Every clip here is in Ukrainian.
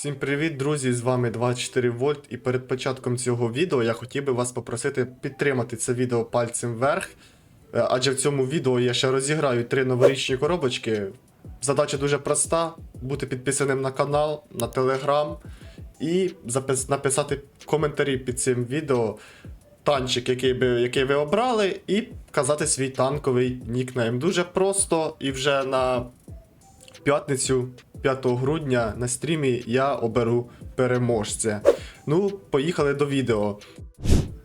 Всім привіт, друзі! З вами 24 вольт. І перед початком цього відео я хотів би вас попросити підтримати це відео пальцем вверх. Е, Адже в цьому відео я ще розіграю три новорічні коробочки. Задача дуже проста: бути підписаним на канал, на телеграм і запис- написати коментарі під цим відео танчик, який, би, який ви обрали, і вказати свій танковий нікнейм. Дуже просто і вже на п'ятницю, 5 грудня, на стрімі я оберу переможця. Ну, поїхали до відео.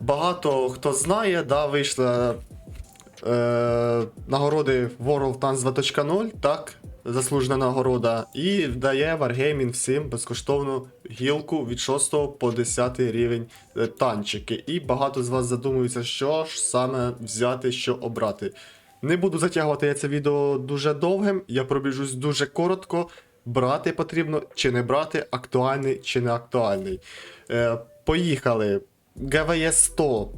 Багато хто знає, да, вийшла е, нагороди World Tanks 2.0, так, заслужена нагорода, і дає Wargaming всім безкоштовну гілку від 6 по 10 рівень е, танчики. І багато з вас задумуються, що ж саме взяти, що обрати. Не буду затягувати я це відео дуже довгим, я пробіжусь дуже коротко. Брати потрібно чи не брати, актуальний чи не актуальний. Е, поїхали. ГВС 100.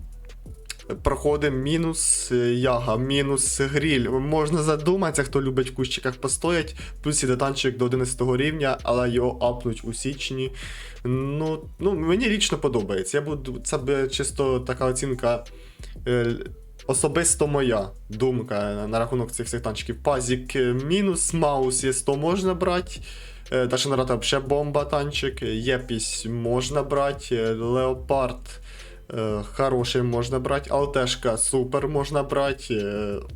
Проходимо мінус е, яга, мінус гріль. Можна задуматися, хто любить в кущиках постоять. Плюс іде танчик до 11 рівня, але його апнуть у січні. Ну, ну мені лічно подобається. Я буду, це чисто така оцінка. Особисто моя думка на рахунок цих всіх танчиків. Пазік е, мінус, маус є 100 можна брати. Дашенрата взагалі бомба танчик. Єпісь можна брати. е, Леопард е, хороший можна брати. Алтешка супер можна брати.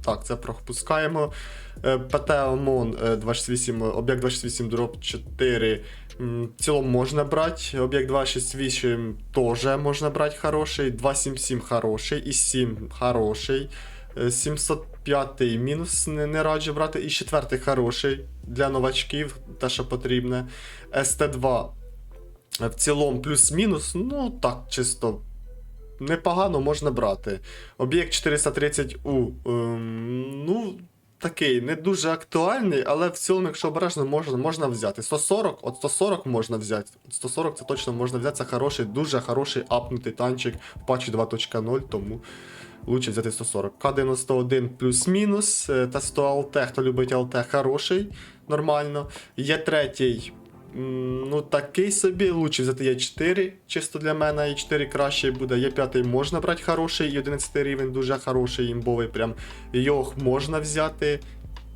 Так, це пропускаємо. ПТ ОМОН е, 268, об'єкт 268 дроп 4. В цілому можна брати. Об'єкт 268 теж можна брати хороший. 277 хороший. І 7 хороший. Е, 705 мінус не, не раджу брати. І 4 хороший для новачків, те, що потрібне. СТ2 в цілому плюс-мінус, ну так, чисто. Непогано можна брати. Об'єкт 430У. Ем, ну, такий, не дуже актуальний, але в цілому, якщо обережно, можна, можна взяти. 140, от 140 можна взяти. От 140 це точно можна взяти. Це хороший, дуже хороший апнутий танчик в патчі 2.0, тому лучше взяти 140. К91 плюс-мінус. е, Та 100 ЛТ, хто любить ЛТ, хороший, нормально. Є третій. Ну, такий собі, лучше взяти є 4, чисто для мене, і 4 краще буде. Є 5 можна брати хороший, і 11 рівень дуже хороший, імбовий. Прям його можна взяти.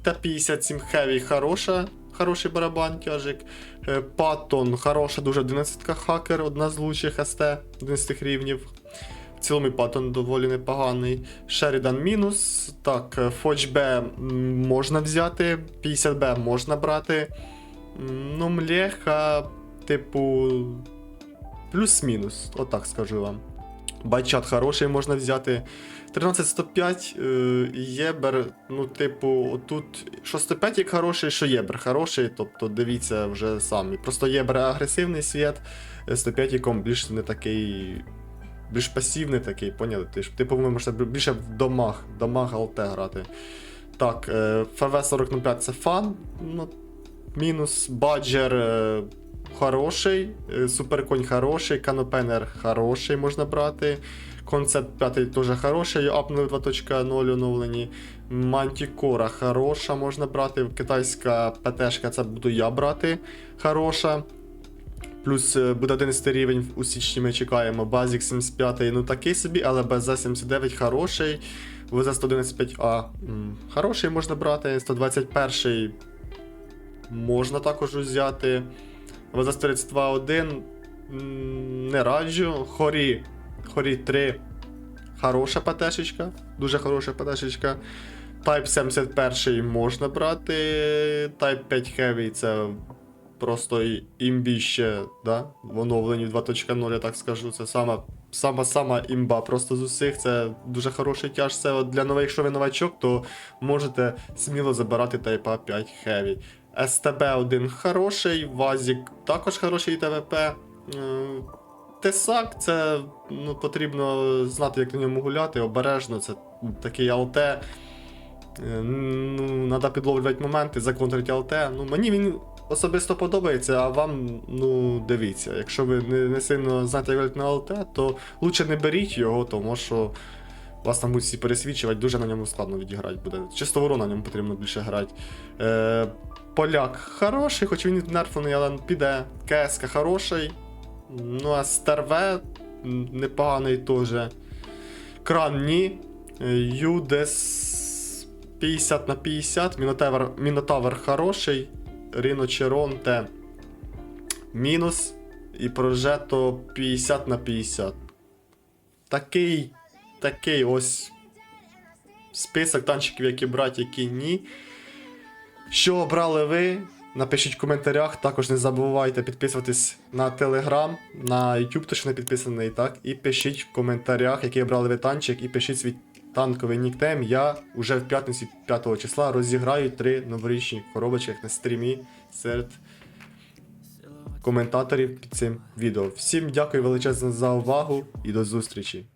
Та 57 Heavy хороша, хороший барабан тяжик. Е, Паттон хороша, дуже 11 хакер, одна з лучших СТ 11 рівнів. В цілому Паттон доволі непоганий. Шерідан мінус. Так, е, Фоч Б можна взяти, 50 Б можна брати. Ну, млеха, типу. Плюс-мінус, отак скажу вам. Байчат хороший можна взяти. 13105 е, Єбер, ну, типу, отут. Що 105 як хороший, що Єбер хороший, тобто дивіться вже самі. Просто Єбер агресивний світ, 105 яком більш не такий. Більш пасивний такий, поняли? Ти Типу, ви можете більше в домах, домах ЛТ грати. Так, е, ФВ-4005 це фан. Ну, мінус. Баджер е, хороший. е, Суперконь хороший. Канопенер хороший можна брати. Концепт 5 теж хороший, апнули 2.0 оновлені. Мантікора хороша можна брати. Китайська ПТшка це буду я брати. Хороша. Плюс е, буде 11 рівень у січні ми чекаємо. Базік 75, ну такий собі, але БЗ-79 хороший. ВЗ-115А хороший можна брати. 121 можна також взяти. ВЗ-132-1 не раджу. Хорі. Хорі 3. Хороша ПТшечка. Дуже хороша ПТшечка. Type 71 можна брати. Type 5 Heavy це просто і- імбіще, да? в оновленні 2.0, я так скажу. Це сама, сама, сама імба просто з усіх. Це дуже хороший тяж. Це для нових, якщо ви новачок, то можете сміло забирати Type 5 Heavy. СТБ-1 хороший, Вазік також хороший ТВП. Е, Тесак, це ну, потрібно знати, як на ньому гуляти, обережно, це такий АЛТ. Е, Ну, треба підловлювати моменти, законтрити АЛТ. Ну, мені він особисто подобається, а вам, ну, дивіться, якщо ви не, не сильно знаєте, як гуляти на АЛТ, то лучше не беріть його, тому що Вас там будуть всі пересвічувати, дуже на ньому складно відіграти буде. Чисто ворона на ньому потрібно більше грати. Е, поляк хороший, хоч він нерфаний, але піде. КСК хороший. Ну а Стерве непоганий теж. Кран ні. Е, Юдес 50 на 50. Мінотавр, Мінотавр хороший. Ріно Черонте мінус. І прожето 50 на 50. Такий. Такий ось список танчиків, які брати, які ні. Що обрали ви? Напишіть в коментарях. Також не забувайте підписуватись на Telegram, на YouTube, ще не підписаний, так. І пишіть в коментарях, який обрали ви танчик, і пишіть свій танковий нікнейм. Я вже в п'ятницю 5 числа розіграю три новорічні коробочки на стрімі серед коментаторів під цим відео. Всім дякую величезно за увагу і до зустрічі!